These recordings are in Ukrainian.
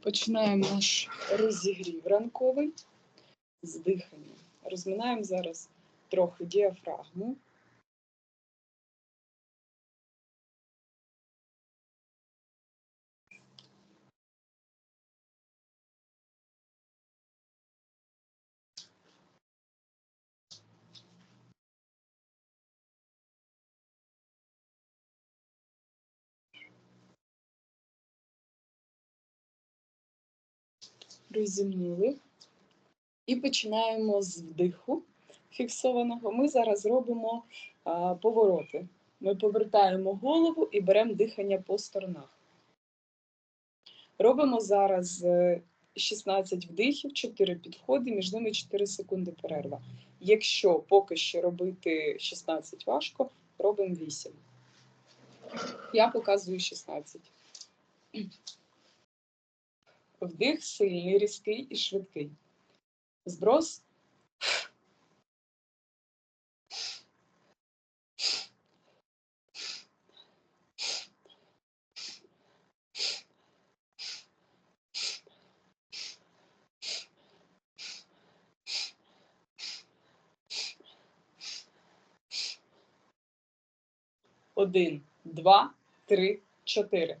Починаємо наш розігрів ранковий з дихання. Розминаємо зараз трохи діафрагму. Розімнули. І починаємо з вдиху фіксованого. Ми зараз робимо а, повороти. Ми повертаємо голову і беремо дихання по сторонах. Робимо зараз е, 16 вдихів, 4 підходи, між ними 4 секунди перерва. Якщо поки що робити 16 важко, робимо 8. Я показую 16. Вдих сильний, різкий і швидкий. Зброс. Один, два, три, чотири.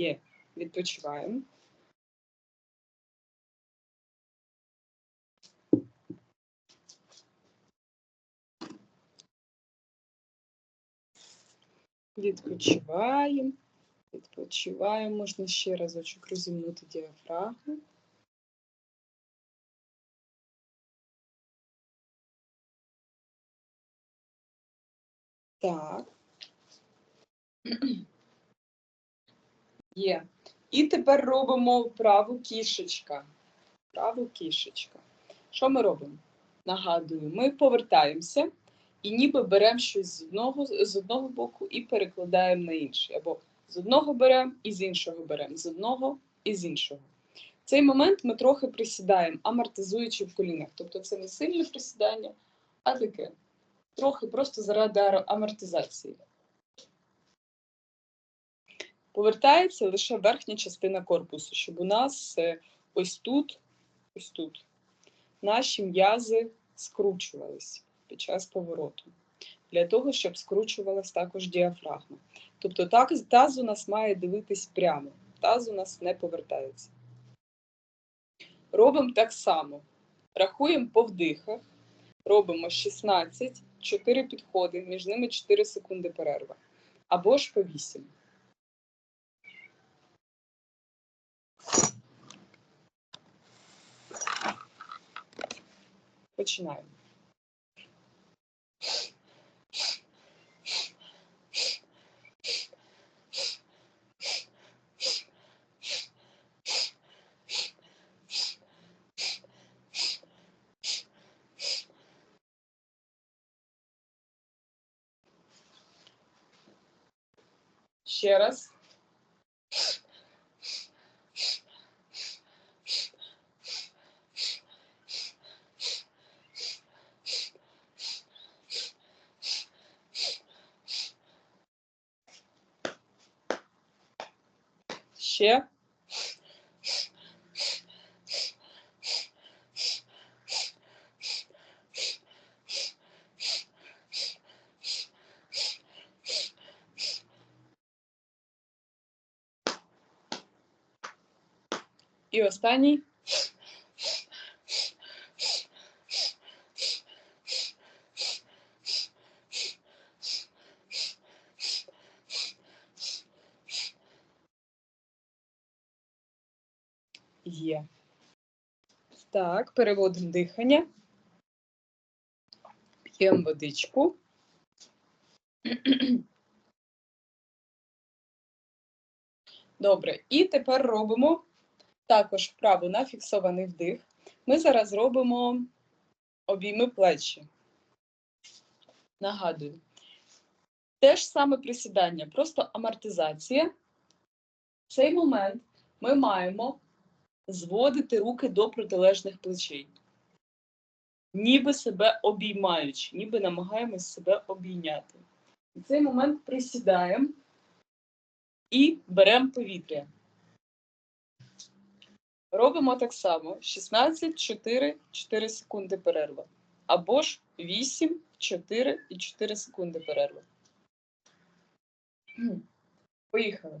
Є. Відпочиваємо. Відпочиваємо. Відпочиваємо. Можна ще разочок розімнути діафрагму. Так. Є. І тепер робимо праву кішечка. Праву кішечка. Що ми робимо? Нагадую, ми повертаємося і ніби беремо щось з одного, з одного боку і перекладаємо на інший. Або з одного беремо і з іншого беремо, з одного і з іншого. В цей момент ми трохи присідаємо, амортизуючи в колінах. Тобто це не сильне присідання, а таке. Трохи просто заради амортизації. Повертається лише верхня частина корпусу, щоб у нас ось тут, ось тут наші м'язи скручувались під час повороту. Для того, щоб скручувалась також діафрагма. Тобто так, таз у нас має дивитись прямо, таз у нас не повертається. Робимо так само. Рахуємо по вдихах, робимо 16, 4 підходи, між ними 4 секунди перерва. Або ж по 8. Починаємо. Ще раз. Ще. І останній. Так, переводимо дихання. П'ємо водичку. Добре, і тепер робимо також вправу на фіксований вдих. Ми зараз робимо обійми плечі. Нагадую. Те ж саме присідання, просто амортизація. В цей момент ми маємо зводити руки до протилежних плечей. Ніби себе обіймаючи, ніби намагаємось себе обійняти. В цей момент присідаємо і беремо повітря. Робимо так само: 16, 4, 4 секунди перерва. Або ж 8, 4 і 4 секунди перерва. Поїхали.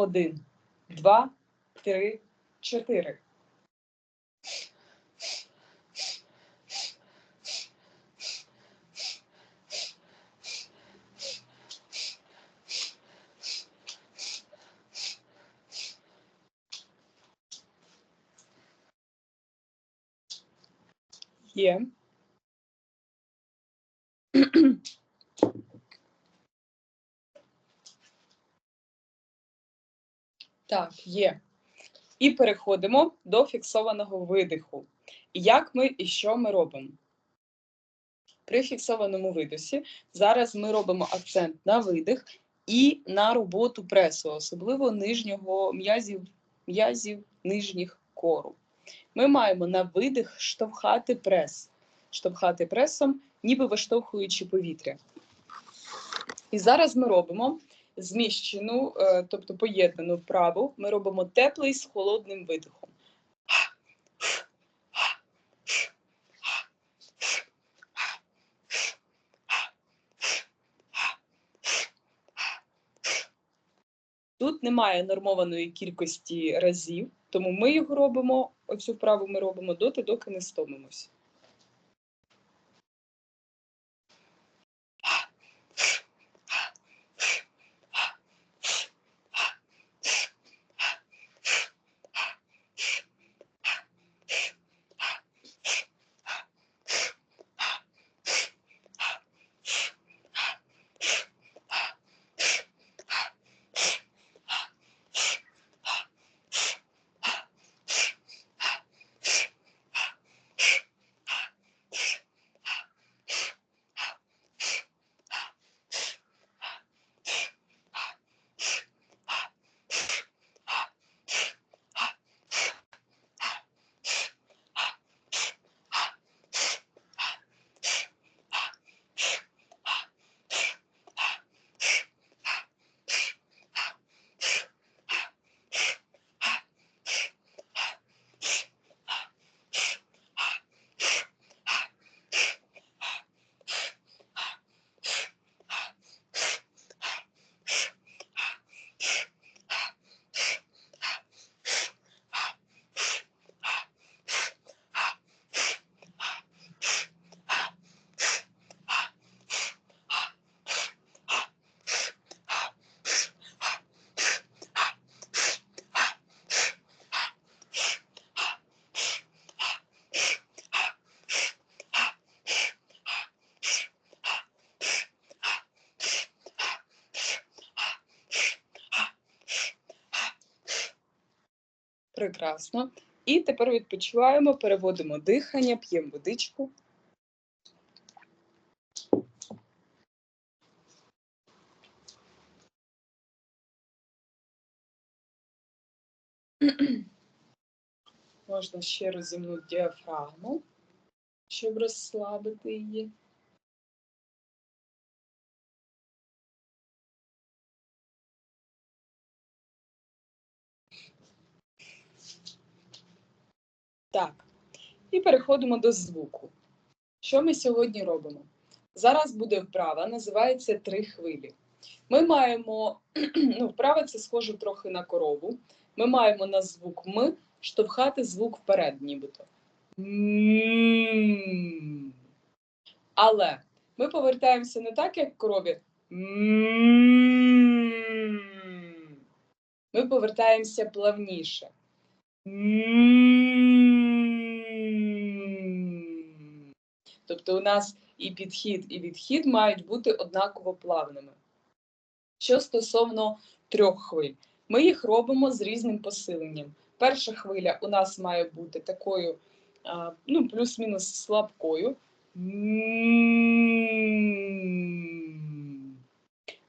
Один, два, три, чотири. Є. Так, є. І переходимо до фіксованого видиху. Як ми і що ми робимо? При фіксованому видосі зараз ми робимо акцент на видих і на роботу пресу, особливо нижнього м'язів, м'язів нижніх кору. Ми маємо на видих штовхати прес, штовхати пресом, ніби виштовхуючи повітря. І зараз ми робимо зміщену, е, тобто поєднану вправу. Ми робимо теплий з холодним видихом. Тут немає нормованої кількості разів, тому ми його робимо, оцю вправу ми робимо доти, доки не стомимося. Прекрасно. І тепер відпочиваємо, переводимо дихання, п'ємо водичку. Можна ще розімнути діафрагму, щоб розслабити її. Так, і переходимо до звуку. Що ми сьогодні робимо? Зараз буде вправа, називається три хвилі. Ми маємо, ну, вправа це схоже трохи на корову. Ми маємо на звук М штовхати звук вперед, нібито. Але ми повертаємося не так, як корові. М. Ми повертаємося плавніше. М. Тобто у нас і підхід, і відхід мають бути однаково плавними. Що стосовно трьох хвиль, ми їх робимо з різним посиленням. Перша хвиля у нас має бути такою, ну, плюс-мінус слабкою.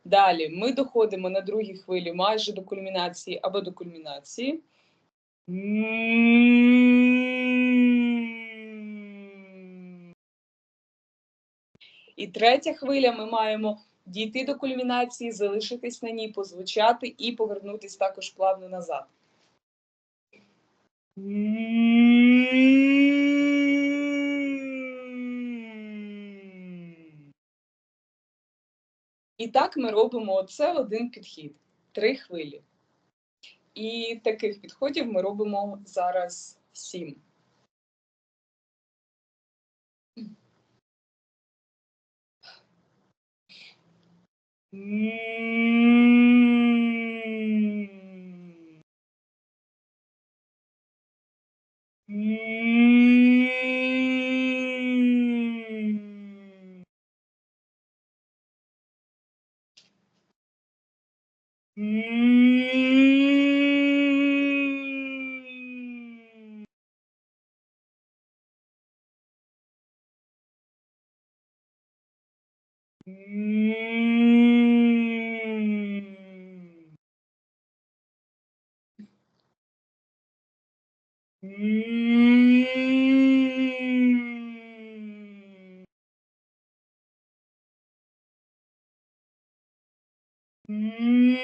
Далі ми доходимо на другій хвилі майже до кульмінації або до кульмінації. М. І третя хвиля ми маємо дійти до кульмінації, залишитись на ній, позвучати і повернутись також плавно назад. І так ми робимо оце один підхід, три хвилі. І таких підходів ми робимо зараз сім. Mmm. -hmm. Hmm.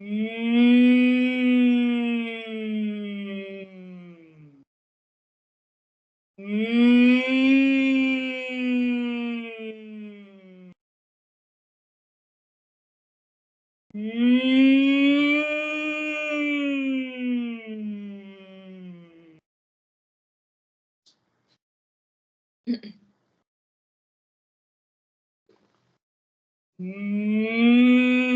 Hmm. Mm.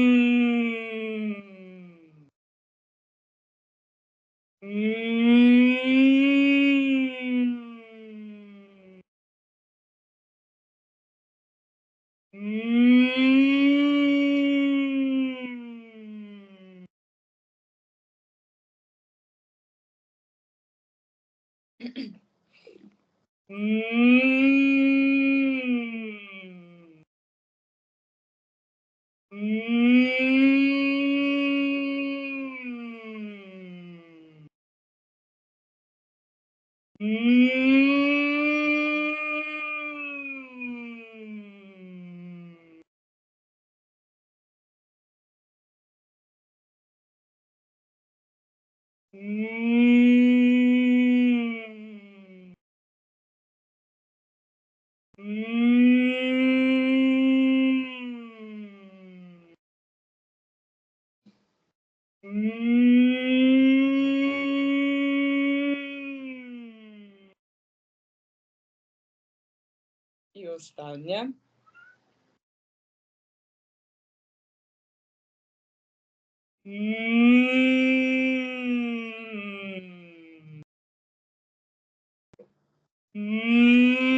już tam, nie? Mm. Mm.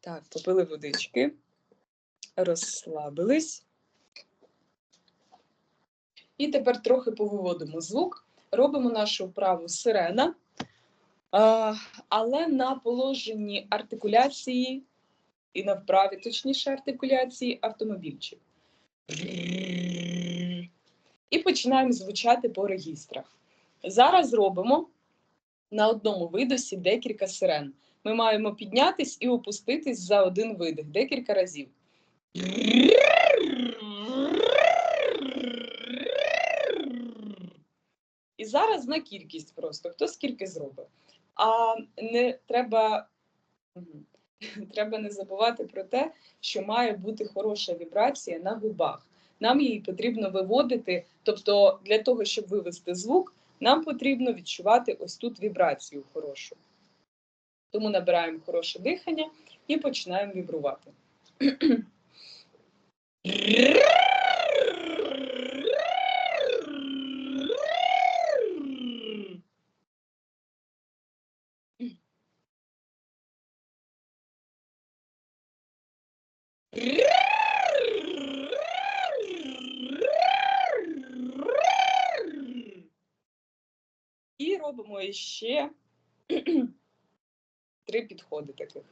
Так, попили водички, розслабились. І тепер трохи повиводимо звук, робимо нашу вправу сирена, але на положенні артикуляції і на вправі, точніше, артикуляції автомобільчик. І починаємо звучати по регістрах. Зараз робимо на одному видосі декілька сирен. Ми маємо піднятись і опуститись за один видих декілька разів. І зараз на кількість просто, хто скільки зробить. А не треба, треба не забувати про те, що має бути хороша вібрація на губах. Нам її потрібно виводити, тобто для того, щоб вивести звук, нам потрібно відчувати ось тут вібрацію хорошу. Тому набираємо хороше дихання і починаємо вібрувати. І робимо ще три підходи таких.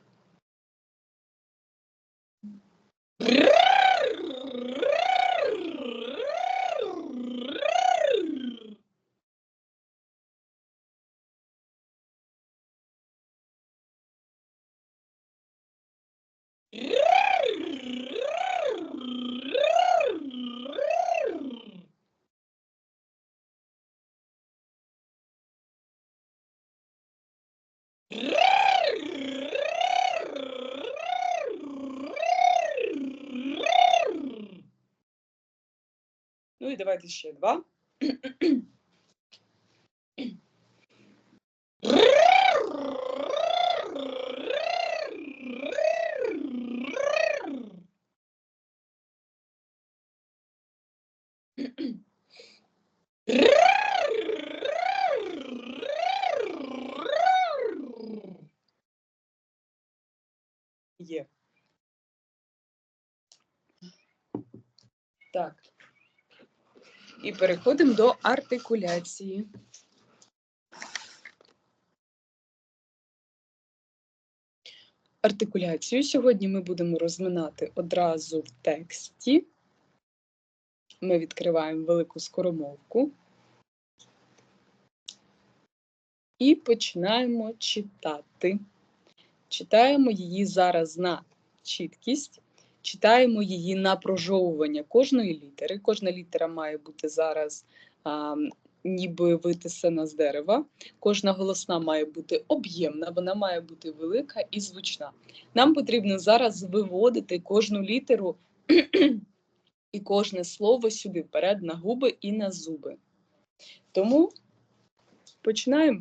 І давайте ще два. Так. І переходимо до артикуляції. Артикуляцію сьогодні ми будемо розминати одразу в тексті. Ми відкриваємо велику скоромовку і починаємо читати. Читаємо її зараз на чіткість, читаємо її на прожовування кожної літери. Кожна літера має бути зараз а, ніби витисана з дерева. Кожна голосна має бути об'ємна, вона має бути велика і звучна. Нам потрібно зараз виводити кожну літеру і кожне слово сюди вперед на губи і на зуби. Тому починаємо.